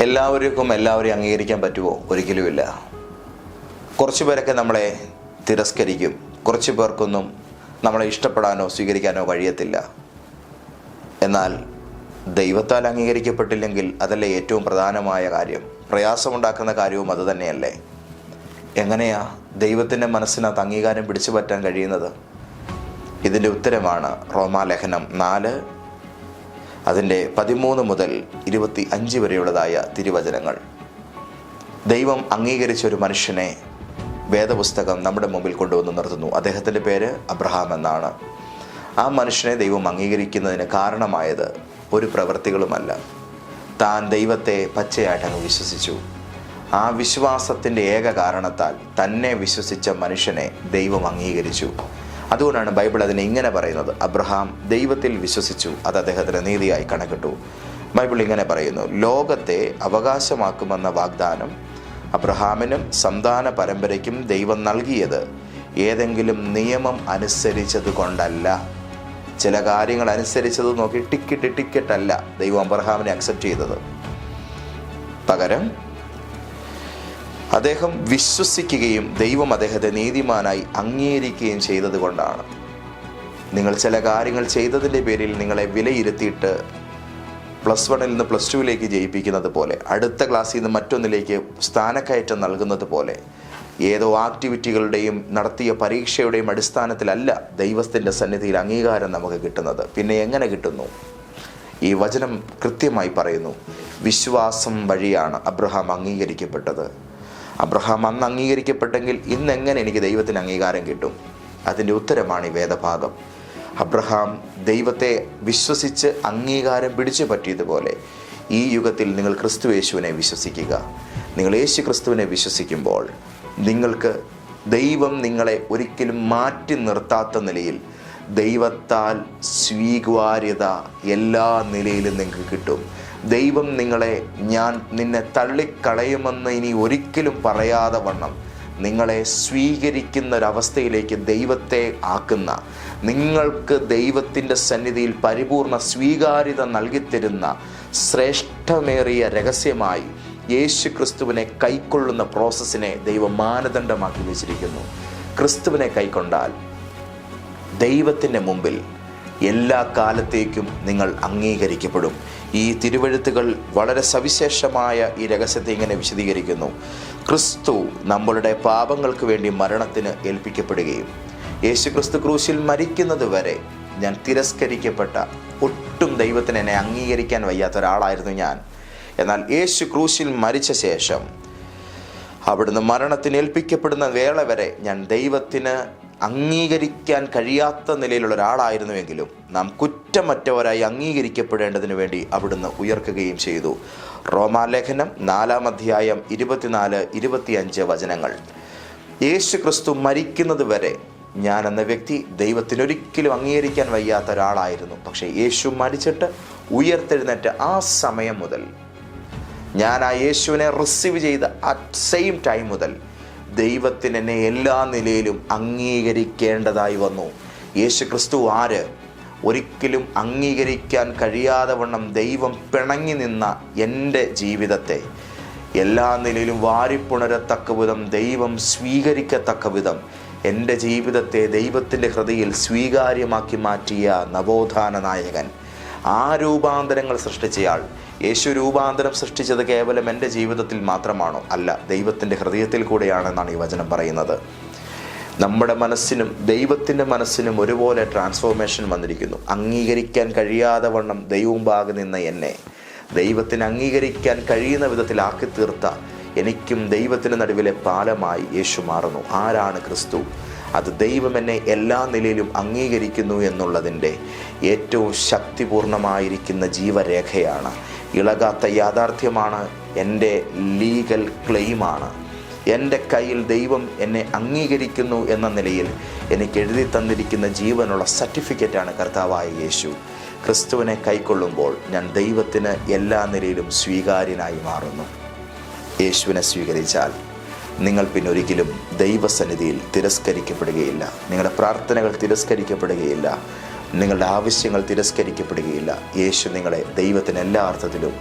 എല്ലാവർക്കും എല്ലാവരെയും അംഗീകരിക്കാൻ പറ്റുമോ? ഒരിക്കലുമില്ല. കുറച്ച് പേരൊക്കെ നമ്മളെ തിരസ്കരിക്കും. കുറച്ച് പേർക്കൊന്നും നമ്മളെ ഇഷ്ടപ്പെടാനോ സ്വീകരിക്കാനോ കഴിയത്തില്ല. എന്നാൽ ദൈവത്താൽ അംഗീകരിക്കപ്പെട്ടില്ലെങ്കിൽ അതല്ലേ ഏറ്റവും പ്രധാനമായ കാര്യം? പ്രയാസമുണ്ടാക്കുന്ന കാര്യവും അതുതന്നെയല്ലേ എങ്ങനെയാ ദൈവത്തിന്റെ മനസ്സിനകത്ത് അംഗീകാരം പിടിച്ചു പറ്റാൻ കഴിയുന്നത്? ഇതിന്റെ ഉത്തരമാണ് റോമാലേഖനം നാല് അതിന്റെ പതിമൂന്ന് മുതൽ ഇരുപത്തി അഞ്ച് വരെയുള്ളതായ തിരുവചനങ്ങൾ. ദൈവം അംഗീകരിച്ച ഒരു മനുഷ്യനെ വേദപുസ്തകം നമ്മുടെ മുമ്പിൽ കൊണ്ടുവന്ന് നിർത്തുന്നു. അദ്ദേഹത്തിന്റെ പേര് അബ്രഹാം എന്നാണ്. ആ മനുഷ്യനെ ദൈവം അംഗീകരിക്കുന്നതിന് കാരണമായത് ഒരു പ്രവൃത്തികളുമല്ല. താൻ ദൈവത്തെ പച്ചയായിട്ട് അങ്ങ് വിശ്വസിച്ചു. ആ വിശ്വാസത്തിന്റെ ഏക കാരണത്താൽ തന്നെ വിശ്വസിച്ച മനുഷ്യനെ ദൈവം അംഗീകരിച്ചു. അതുകൊണ്ടാണ് ബൈബിൾ അതിനെ ഇങ്ങനെ പറയുന്നത്. അബ്രഹാം ദൈവത്തിൽ വിശ്വസിച്ചു അത് അദ്ദേഹത്തിന് നീതിയായി കണക്കിട്ടു. ബൈബിൾ ഇങ്ങനെ പറയുന്നു ലോകത്തെ അവകാശമാക്കുമെന്ന വാഗ്ദാനം അബ്രഹാമിനും സന്താന പരമ്പരയ്ക്കും ദൈവം നൽകിയത് ഏതെങ്കിലും നിയമം അനുസരിച്ചത് കൊണ്ടല്ല. ചില കാര്യങ്ങൾ അനുസരിച്ചത് നോക്കി ടിക്കറ്റ് ടിക്കറ്റ് അല്ല ദൈവം അബ്രഹാമിനെ അക്സെപ്റ്റ് ചെയ്തത്. പകരം അദ്ദേഹം വിശ്വസിക്കുകയും ദൈവം അദ്ദേഹത്തെ നീതിമാനായി അംഗീകരിക്കുകയും ചെയ്തത് കൊണ്ടാണ് നിങ്ങൾ ചില കാര്യങ്ങൾ ചെയ്തതിന്റെ പേരിൽ നിങ്ങളെ വിലയിരുത്തിയിട്ട് പ്ലസ് വണ്ണിൽ നിന്ന് പ്ലസ് ടുവിലേക്ക് ജയിപ്പിക്കുന്നത് പോലെ അടുത്ത ക്ലാസ്സിൽ നിന്ന് മറ്റൊന്നിലേക്ക് സ്ഥാനക്കയറ്റം നൽകുന്നത് പോലെ ഏതോ ആക്ടിവിറ്റികളുടെയും നടത്തിയ പരീക്ഷയുടെയും അടിസ്ഥാനത്തിലല്ല ദൈവത്തിന്റെ സന്നിധിയിൽ അംഗീകാരം നമുക്ക് കിട്ടുന്നത്. പിന്നെ എങ്ങനെ കിട്ടുന്നു? ഈ വചനം കൃത്യമായി പറയുന്നു വിശ്വാസം വഴിയാണ് അബ്രഹാം അംഗീകരിക്കപ്പെട്ടത്. അബ്രഹാം അന്ന് അംഗീകരിക്കപ്പെട്ടെങ്കിൽ ഇന്ന് എങ്ങനെ എനിക്ക് ദൈവത്തിന് അംഗീകാരം കിട്ടും? അതിന്റെ ഉത്തരമാണ് ഈ വേദഭാഗം. അബ്രഹാം ദൈവത്തെ വിശ്വസിച്ച് അംഗീകാരം പിടിച്ചു പറ്റിയതുപോലെ ഈ യുഗത്തിൽ നിങ്ങൾ ക്രിസ്തു യേശുവിനെ വിശ്വസിക്കുക. നിങ്ങൾ യേശു ക്രിസ്തുവിനെ വിശ്വസിക്കുമ്പോൾ നിങ്ങൾക്ക് ദൈവം നിങ്ങളെ ഒരിക്കലും മാറ്റി നിർത്താത്ത നിലയിൽ ദൈവത്താൽ സ്വീകാര്യത എല്ലാ നിലയിലും നിങ്ങൾക്ക് കിട്ടും. ദൈവം നിങ്ങളെ ഞാൻ നിന്നെ തള്ളിക്കളയുമെന്ന് ഇനി ഒരിക്കലും പറയാതെ വണ്ണം. നിങ്ങളെ സ്വീകരിക്കുന്ന ഒരവസ്ഥയിലേക്ക് ദൈവത്തെ ആക്കുന്ന നിങ്ങൾക്ക് ദൈവത്തിന്റെ സന്നിധിയിൽ പരിപൂർണ സ്വീകാര്യത നൽകിത്തരുന്ന ശ്രേഷ്ഠമേറിയ രഹസ്യമായി യേശു ക്രിസ്തുവിനെ കൈക്കൊള്ളുന്ന പ്രോസസ്സിനെ ദൈവം മാനദണ്ഡമാക്കി വെച്ചിരിക്കുന്നു. ക്രിസ്തുവിനെ കൈക്കൊണ്ടാൽ ദൈവത്തിന്റെ മുമ്പിൽ എല്ലാ കാലത്തേക്കും നിങ്ങൾ അംഗീകരിക്കപ്പെടും. ഈ തിരുവഴുത്തുകൾ വളരെ സവിശേഷമായ ഈ രഹസ്യത്തെ ഇങ്ങനെ വിശദീകരിക്കുന്നു. ക്രിസ്തു നമ്മളുടെ പാപങ്ങൾക്ക് വേണ്ടി മരണത്തിന് ഏൽപ്പിക്കപ്പെടുകയും യേശു ക്രിസ്തു ക്രൂശിൽ മരിക്കുന്നത് വരെ ഞാൻ തിരസ്കരിക്കപ്പെട്ട ഒട്ടും ദൈവത്തിന് എന്നെ അംഗീകരിക്കാൻ വയ്യാത്ത ഒരാളായിരുന്നു ഞാൻ. എന്നാൽ യേശു ക്രൂശിൽ മരിച്ച ശേഷം അവിടുന്ന് മരണത്തിന് ഏൽപ്പിക്കപ്പെടുന്ന വേള വരെ ഞാൻ ദൈവത്തിന് അംഗീകരിക്കാൻ കഴിയാത്ത നിലയിലുള്ള ഒരാളായിരുന്നുവെങ്കിലും നാം കുറ്റമറ്റവരായി അംഗീകരിക്കപ്പെടേണ്ടതിന് വേണ്ടി അവിടുന്ന് ഉയർക്കുകയും ചെയ്തു. റോമാലേഖനം നാലാം അധ്യായം ഇരുപത്തിനാല് ഇരുപത്തിയഞ്ച് വചനങ്ങൾ. യേശു ക്രിസ്തു മരിക്കുന്നത് വരെ ഞാൻ എന്ന വ്യക്തി ദൈവത്തിനൊരിക്കലും അംഗീകരിക്കാൻ വയ്യാത്ത ഒരാളായിരുന്നു. പക്ഷേ യേശു മരിച്ചിട്ട് ഉയർത്തെഴുന്നേറ്റ് ആ സമയം മുതൽ ഞാൻ ആ യേശുവിനെ റിസീവ് ചെയ്ത അറ്റ് സെയിം ടൈം മുതൽ ദൈവത്തിന് എന്നെ എല്ലാ നിലയിലും അംഗീകരിക്കേണ്ടതായി വന്നു. യേശു ക്രിസ്തു ആര്? ഒരിക്കലും അംഗീകരിക്കാൻ കഴിയാതെ വണ്ണം ദൈവം പിണങ്ങി നിന്ന എന്റെ ജീവിതത്തെ. എല്ലാ നിലയിലും വാരിപ്പുണരത്തക്ക വിധം ദൈവം സ്വീകരിക്കത്തക്ക വിധം എന്റെ ജീവിതത്തെ ദൈവത്തിന്റെ ഹൃദയിൽ സ്വീകാര്യമാക്കി മാറ്റിയ നവോത്ഥാന നായകൻ. ആ രൂപാന്തരങ്ങൾ സൃഷ്ടിച്ചയാൾ. യേശു രൂപാന്തരം സൃഷ്ടിച്ചത് കേവലം എന്റെ ജീവിതത്തിൽ മാത്രമാണോ? അല്ല ദൈവത്തിന്റെ ഹൃദയത്തിൽ കൂടെയാണെന്നാണ് ഈ വചനം പറയുന്നത്. നമ്മുടെ മനസ്സിനും ദൈവത്തിന്റെ മനസ്സിനും ഒരുപോലെ ട്രാൻസ്ഫോർമേഷൻ വന്നിരിക്കുന്നു. അംഗീകരിക്കാൻ കഴിയാതെ വണ്ണം ദൈവം ഭാഗം നിന്ന എന്നെ. ദൈവത്തിന് അംഗീകരിക്കാൻ കഴിയുന്ന വിധത്തിലാക്കി തീർത്ത എനിക്കും ദൈവത്തിന് നടുവിലെ പാലമായി യേശു മാറുന്നു. ആരാണ് ക്രിസ്തു? അത് ദൈവം എന്നെ എല്ലാ നിലയിലും അംഗീകരിക്കുന്നു എന്നുള്ളതിന്റെ ഏറ്റവും ശക്തിപൂർണമായിരിക്കുന്ന ജീവരേഖയാണ്. ഇളകാത്ത യാഥാർത്ഥ്യമാണ് എന്റെ ലീഗൽ ക്ലെയിമാണ് എന്റെ കയ്യിൽ ദൈവം എന്നെ അംഗീകരിക്കുന്നു എന്ന നിലയിൽ എനിക്ക് എഴുതി തന്നിരിക്കുന്ന ജീവനുള്ള സർട്ടിഫിക്കറ്റാണ് കർത്താവായ യേശു. ക്രിസ്തുവിനെ കൈക്കൊള്ളുമ്പോൾ ഞാൻ ദൈവത്തിന് എല്ലാ നിലയിലും സ്വീകാര്യനായി മാറുന്നു. യേശുവിനെ സ്വീകരിച്ചാൽ നിങ്ങൾ പിന്നൊരിക്കലും ദൈവസന്നിധിയിൽ തിരസ്കരിക്കപ്പെടുകയില്ല. നിങ്ങളുടെ പ്രാർത്ഥനകൾ തിരസ്കരിക്കപ്പെടുകയില്ല. നിങ്ങളുടെ ആവശ്യങ്ങൾ തിരസ്കരിക്കപ്പെടുകയില്ല. യേശു നിങ്ങളെ ദൈവത്തിന് എല്ലാ അർത്ഥത്തിലും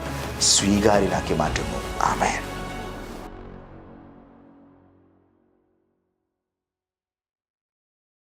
സ്വീകാര്യനാക്കി മാറ്റുന്നു. ആമേൻ.